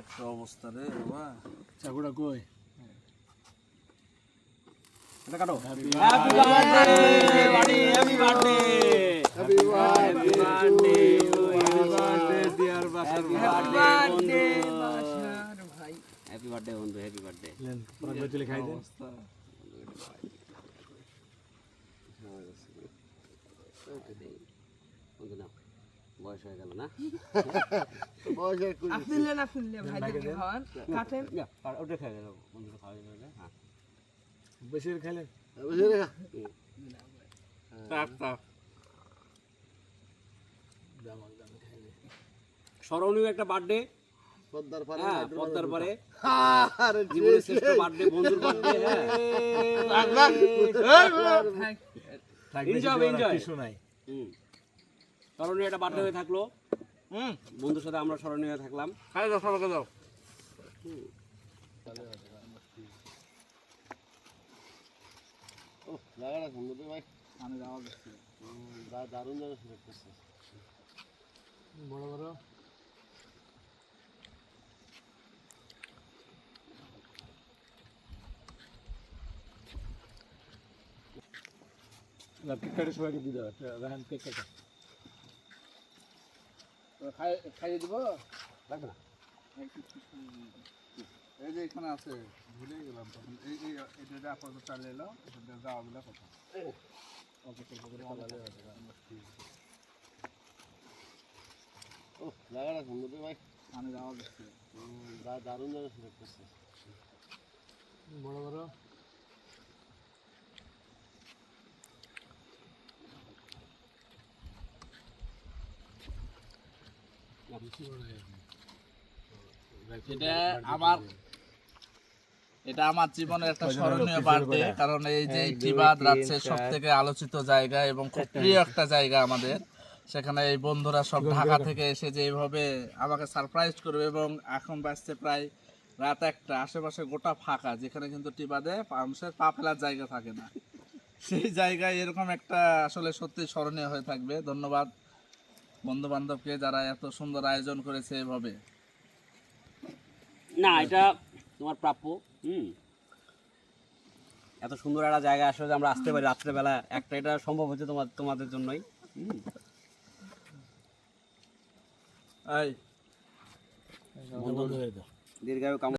একটা অবস্থা রে বাবা? চাকুটা কই? এটা কাটো। হ্যাপি বার্থডে বাড়ি happy birthday happy birthday happy birthday dear Bashar birthday happy birthday বন্ধু হ্যাপি বার্থডে লেন পরাগ ভাই তুলে খাই দেন বন্ধু নাও। বয়স হয়ে গেল না আফিলে না ফিরলে ভাইদেরকে খাওয়ান কাটেন আর ওটা খেয়ে গেল বন্ধু খাওয়া যাবে হ্যাঁ বেশি জামাল জামাল স্মরণীয় একটা বার্থডে পদ্মার পারে হ্যাঁ পদ্মার পরে জীবনের শ্রেষ্ঠ বার্থডে বন্ধুর বার্থডে Enjoy, enjoy. কিছু নাই হুম স্মরণীয় একটা বার্থডে হয়ে। থাকল। হুম। বন্ধুর সাথে আমরা স্মরণীয় হয়ে থাকলাম। খাই দাও সবাইকে দাও। ও জায়গাটা সুন্দর ভাই। আমি যাওয়া দারুণ জায়গা সিলেক্ট করছে। বড় বড়। কেক কাটে সবাইকে দিয়ে দাও একটা রাহান কেক কাটা খাইয়ে দিব? লাগবে না? এই যে এখানে আছে ভুলে গেলাম তখন। এই এই এটা আপাতত চালিয়ে এলো এটা যাওয়া বলে কথা ও জায়গাটা সুন্দর ভাই। আমি যাওয়া দেখছি দারুণ জায়গা সিলেক্ট করছে বড় বড় এটা আমার এটা আমার জীবনের একটা স্মরণীয় বার্থডে কারণ এই যে টিবাদ রাজ্যের সব থেকে আলোচিত জায়গা এবং খুব প্রিয় একটা জায়গা আমাদের। সেখানে এই বন্ধুরা সব ঢাকা থেকে এসে যে এইভাবে আমাকে সারপ্রাইজ করবে এবং এখন বাজছে প্রায় রাত একটা। আশেপাশে গোটা ফাঁকা যেখানে কিন্তু টিবাদে মানুষের পা ফেলার জায়গা থাকে না। সেই জায়গায় এরকম একটা আসলে সত্যি স্মরণীয় হয়ে থাকবে। ধন্যবাদ। বন্ধু বান্ধবকে যারা এত সুন্দর আয়োজন করেছে এভাবে? না এটা তোমার প্রাপ্য হুম। এত সুন্দর একটা জায়গা আসলে আমরা আসতে পারি রাত্রেবেলা একটা এটা সম্ভব হচ্ছে তোমার তোমাদের জন্যই হুম। হয়ে দীর্ঘায়ু কাম